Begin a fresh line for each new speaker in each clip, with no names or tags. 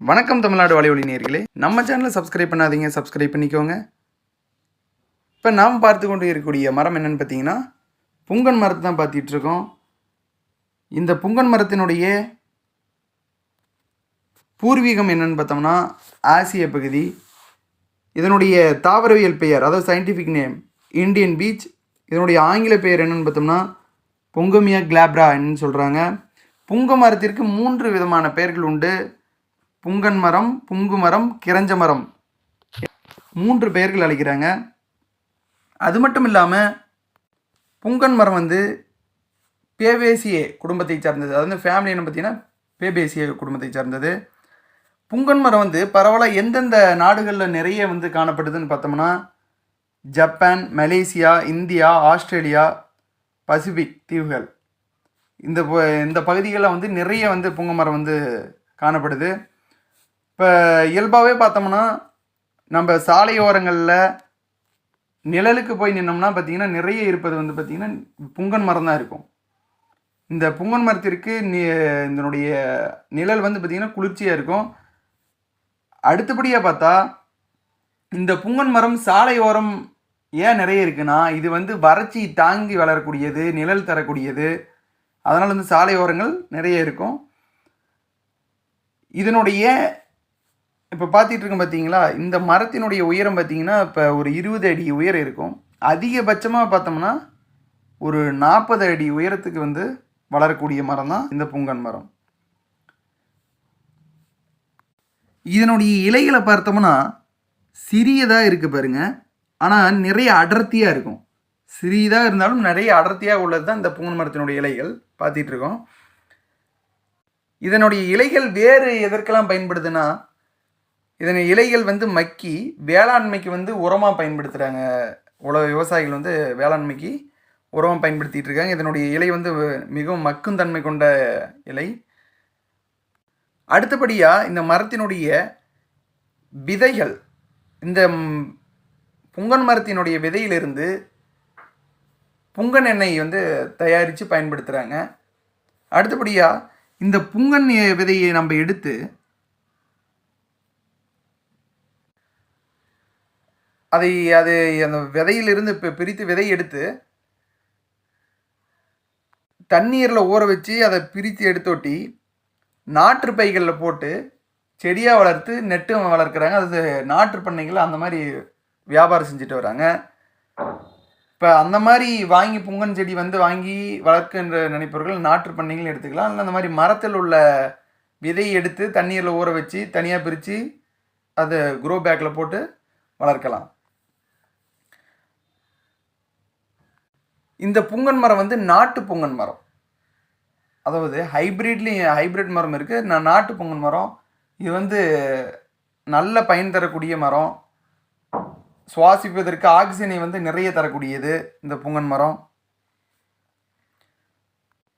வணக்கம் தமிழ்நாடு வலைவழி நேர்களே நம்ம சேனலை சப்ஸ்கிரைப் பண்ணாதீங்க சப்ஸ்கிரைப் பண்ணிக்கோங்க. இப்போ நாம் பார்த்து கொண்டு இருக்கக்கூடிய மரம் என்னன்னு பார்த்தீங்கன்னா புங்கன் மரத்தை தான் பார்த்துட்ருக்கோம் இந்த புங்கன் மரத்தினுடைய பூர்வீகம் என்னன்னு பார்த்தோம்னா ஆசிய பகுதி. இதனுடைய தாவரவியல் பெயர் அதாவது சயின்டிஃபிக் நேம் இந்தியன் பீச் இதனுடைய ஆங்கில பெயர் என்னன்னு பார்த்தோம்னா பொங்கமியா கிளாப்ரா என்னன்னு சொல்கிறாங்க புங்க மரத்திற்கு மூன்று விதமான பெயர்கள் உண்டு. புங்கன் மரம் புங்கு மரம் கிரஞ்ச மரம். மூன்று பெயர்கள் அழைக்கிறாங்க. அது மட்டும் இல்லாமல் புங்கன் மரம் வந்து பேபேசியே குடும்பத்தை சார்ந்தது. அது வந்து ஃபேமிலி என்ன பார்த்தீங்கன்னா பேபேசியே குடும்பத்தை சார்ந்தது. புங்கன் மரம் வந்து பரவலாக எந்தெந்த நாடுகளில் நிறைய வந்து காணப்படுதுன்னு பார்த்தோம்னா Japan Malaysia India Australia Pacific தீவுகள். இந்த ப- இந்த பகுதிகளில் வந்து நிறைய வந்து புங்க மரம் வந்து காணப்படுது. இப்போ இயல்பாகவே பார்த்தோம்னா நம்ம சாலையோரங்களில் நிழலுக்கு போய் நின்னோம்னா பார்த்தீங்கன்னா நிறைய இருப்பது வந்து பார்த்திங்கன்னா புங்கன் மரம் தான் இருக்கும். இந்த புங்கன் மரத்திற்கு நி இதனுடைய நிழல் வந்து பார்த்திங்கன்னா குளிர்ச்சியாக இருக்கும். அடுத்தபடியாக பார்த்தா இந்த புங்கன் மரம் சாலையோரம் ஏன் நிறைய இருக்குன்னா இது வந்து வறட்சி தாங்கி வளரக்கூடியது நிழல் தரக்கூடியது. அதனால் வந்து சாலையோரங்கள் நிறைய இருக்கும். இதனுடைய இப்போ பார்த்துட்டு இருக்கோம் பார்த்தீங்களா இந்த மரத்தினுடைய உயரம் பார்த்தீங்கன்னா இப்போ ஒரு இருபது அடி உயரம் இருக்கும். அதிகபட்சமாக பார்த்தோம்னா ஒரு நாற்பது அடி உயரத்துக்கு வந்து வளரக்கூடிய மரம் தான் இந்த பூங்கன் மரம். இதனுடைய இலைகளை பார்த்தோம்னா சிறியதாக இருக்குது பாருங்க. ஆனால் நிறைய அடர்த்தியாக இருக்கும். சிறியதாக இருந்தாலும் நிறைய அடர்த்தியாக உள்ளது தான் இந்த பூங்கன் மரத்தினுடைய இலைகள். பார்த்துட்ருக்கோம் இதனுடைய இலைகள் வேறு எதற்கெல்லாம் பயன்படுதுன்னா இதன் இலைகள் வந்து மக்கி வேளாண்மைக்கு வந்து உரமாக பயன்படுத்துகிறாங்க உலக விவசாயிகள் வந்து வேளாண்மைக்கு உரமாக பயன்படுத்திட்டு இருக்காங்க. இதனுடைய இலை வந்து மிகவும் மக்கும் தன்மை கொண்ட இலை. அடுத்தபடியாக இந்த மரத்தினுடைய விதைகள் இந்த புங்கன் மரத்தினுடைய விதையிலிருந்து புங்கன் எண்ணெய் வந்து தயாரித்து பயன்படுத்துகிறாங்க அடுத்தபடியாக இந்த புங்கன் விதையை நம்ம எடுத்து அதை அது அந்த விதையிலிருந்து இப்போ பிரித்து விதை எடுத்து தண்ணீரில் ஊற வச்சு அதை பிரித்து எடுத்தோட்டி நாற்று பைகளில் போட்டு செடியாக வளர்த்து நெட்டு வளர்க்குறாங்க. அது நாற்று பண்ணைகள் அந்த மாதிரி வியாபாரம் செஞ்சுட்டு வராங்க. இப்போ அந்த மாதிரி வாங்கி புங்கன் செடி வந்து வாங்கி வளர்க்கின்ற நினைப்பவர்கள் நாற்று பண்ணைகள் எடுத்துக்கலாம். இல்லை அந்த மாதிரி மரத்தில் உள்ள விதை எடுத்து தண்ணீரில் ஊற வச்சு தனியாக பிரித்து அதை குரோ பேக்கில் போட்டு வளர்க்கலாம். இந்த புங்கன் மரம் வந்து நாட்டு புங்கன் மரம். அதாவது ஹைப்ரிட்லேயும் ஹைப்ரிட் மரம் இருக்குது நான் நாட்டு பொங்கல் மரம். இது வந்து நல்ல பயன் தரக்கூடிய மரம். சுவாசிப்பதற்கு ஆக்சிஜனை வந்து நிறைய தரக்கூடியது இந்த புங்கன் மரம்.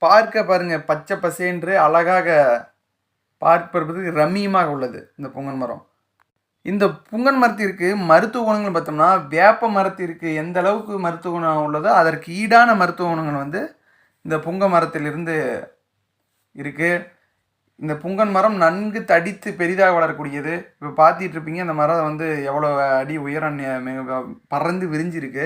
பார்க்க பாருங்கள் பச்சை பசேன்று அழகாக பார்ப்பதற்கு ரம்மியமாக உள்ளது இந்த புங்கன் மரம். இந்த புங்கன் மரத்திற்கு மருத்துவ குணங்கள் பார்த்தோம்னா வேப்ப மரத்திற்கு எந்த அளவுக்கு மருத்துவ குணம் உள்ளதோ அதற்கு ஈடான மருத்துவ குணங்கள் வந்து இந்த புங்க மரத்திலிருந்து இருக்குது இந்த புங்கன் மரம் நன்கு தடித்து பெரிதாக வளரக்கூடியது. இப்போ பார்த்துட்டு இருப்பீங்க இந்த மரம் வந்து எவ்வளோ அடி உயரம் மிக பறந்து விரிஞ்சிருக்கு.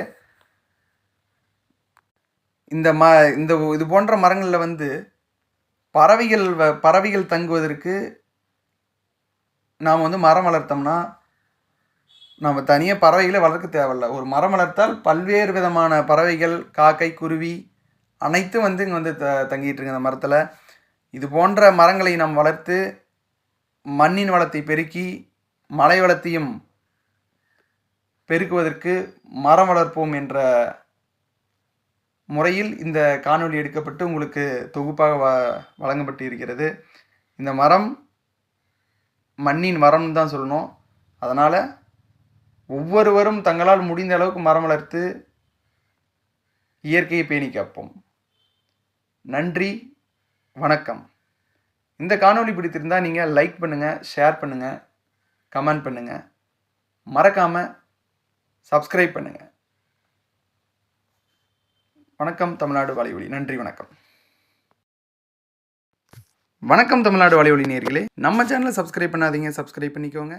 இந்த ம இந்த இது போன்ற மரங்களில் வந்து பறவைகள் வ- பறவைகள் தங்குவதற்கு நாம் வந்து மரம் வளர்த்தோம்னா நம்ம தனியாக பறவைகளை வளர்க்க தேவையில்ல. ஒரு மரம் வளர்த்தால் பல்வேறு விதமான பறவைகள் காக்கை குருவி அனைத்தும் வந்து இங்கே வந்து த தங்கிட்டு அந்த மரத்தில். இது போன்ற மரங்களை நாம் வளர்த்து மண்ணின் வளத்தை பெருக்கி மலை வளத்தையும் பெருக்குவதற்கு மரம் வளர்ப்போம் என்ற முறையில் இந்த காணொளி எடுக்கப்பட்டு உங்களுக்கு தொகுப்பாக வ வழங்கப்பட்டு இருக்கிறது இந்த மரம் மண்ணின் மரம்னு தான் சொல்லணும். அதனால் ஒவ்வொருவரும் தங்களால் முடிந்த அளவுக்கு மரம் வளர்த்து இயற்கையை பேணி காப்போம். நன்றி வணக்கம். இந்த காணொளி பிடித்திருந்தால் நீங்கள் லைக் பண்ணுங்கள் ஷேர் பண்ணுங்கள் கமெண்ட் பண்ணுங்கள் மறக்காமல் சப்ஸ்கிரைப் பண்ணுங்கள் வணக்கம் தமிழ்நாடு வலைவலி நன்றி வணக்கம். வணக்கம் தமிழ்நாடு வலையொலி நேர்களே நம்ம சேனலை சப்ஸ்கிரைப் பண்ணாதீங்க சப்ஸ்கிரைப் பண்ணிக்கோங்க.